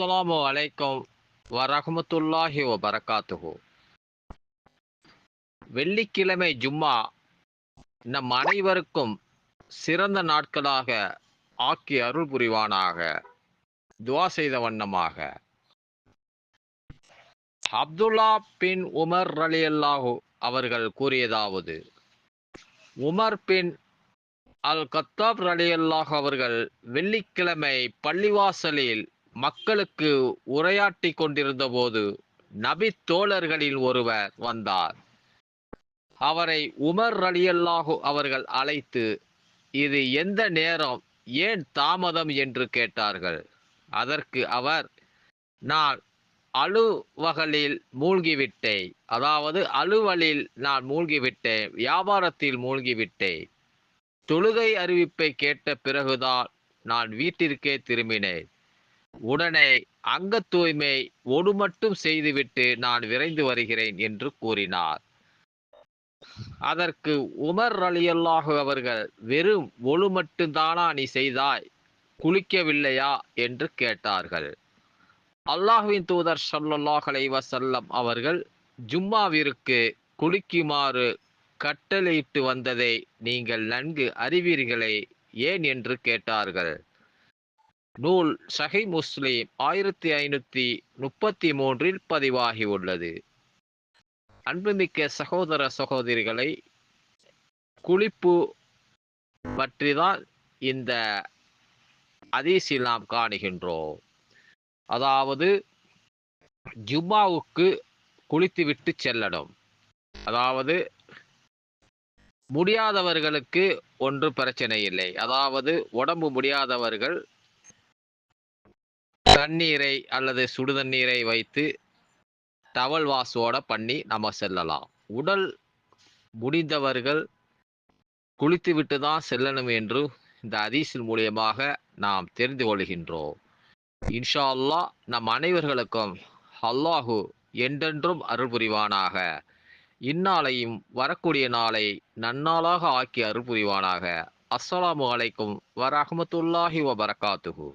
அஸ்ஸலாமு அலைக்கும் வரஹ்மத்துல்லாஹி வபரகாத்துஹு வெள்ளிக்கிழமை ஜும்மா நம் அனைவருக்கும் சிறந்த நாட்களாக ஆக்கி அருள் புரிவானாக. துவா செய்த வண்ணமாக. அப்துல்லா பின் உமர் அலி அல்லாஹு அவர்கள் கூறியதாவது உமர் பின் அல் கத்தாப் அலி ரலியல்லாஹு அவர்கள் வெள்ளிக்கிழமை பள்ளிவாசலில் மக்களுக்கு உரையாட்டி கொண்டிருந்த போது நபி தோழர்களில் ஒருவர் வந்தார். அவரை உமர் ரலியல்லாஹு அவர்கள் அழைத்து இது எந்த நேரம் ஏன் தாமதம் என்று கேட்டார்கள்? அதற்கு அவர் நான் அலுவகலில் மூழ்கிவிட்டேன். அதாவது அலுவலில் நான் மூழ்கிவிட்டேன். வியாபாரத்தில் மூழ்கிவிட்டேன். தொழுகை அறிவிப்பை கேட்ட பிறகுதான் நான் வீட்டிற்கே திரும்பினேன். உடனே அங்க தூய்மை ஒடு மட்டும் செய்துவிட்டு நான் விரைந்து வருகிறேன் என்று கூறினார். அதற்கு உமர் அலியல்லாஹு அவர்கள் வெறும் ஒழு மட்டும்தானா நீ செய்தாய்? குளிக்கவில்லையா? என்று கேட்டார்கள். அல்லாஹுவின் தூதர் ஸல்லல்லாஹு அலைஹி அவர்கள் ஜும்மாவிற்கு குளிக்குமாறு கட்டளையிட்டு வந்ததை நீங்கள் நன்கு அறிவீர்களே? ஏன் என்று கேட்டார்கள். நூல் சஹி முஸ்லீம் ஆயிரத்தி ஐநூத்தி முப்பத்தி மூன்றில் பதிவாகி உள்ளது. அன்புமிக்க சகோதர சகோதரிகளை குளிப்பு பற்றி தான் இந்த அதிசில் நாம் காணுகின்றோம். அதாவது ஜும்மாவுக்கு குளித்துவிட்டு செல்லணும். அதாவது முடியாதவர்களுக்கு ஒன்று பிரச்சனை இல்லை. அதாவது உடம்பு முடியாதவர்கள் தண்ணீரை அல்லது சுடுதண்ணீரை வைத்து டவல் வாஷோட பண்ணி நம்ம செல்லலாம். உடல் முடிந்தவர்கள் குளித்துவிட்டு தான் செல்லணும் என்று இந்த அதீசில் மூலியமாக நாம் தெரிந்து கொள்கின்றோம். இன்ஷா அல்லாஹ் நம் அனைவர்களுக்கும் அல்லாஹு என்றென்றும் அருள் புரிவானாக. இந்நாளையும் வரக்கூடிய நாளை நன்னாளாக ஆக்கி அருள் புரிவானாக. அஸ்ஸலாமு அலைக்கும் வரஹமத்துல்லாஹி வபரகாத்துஹு.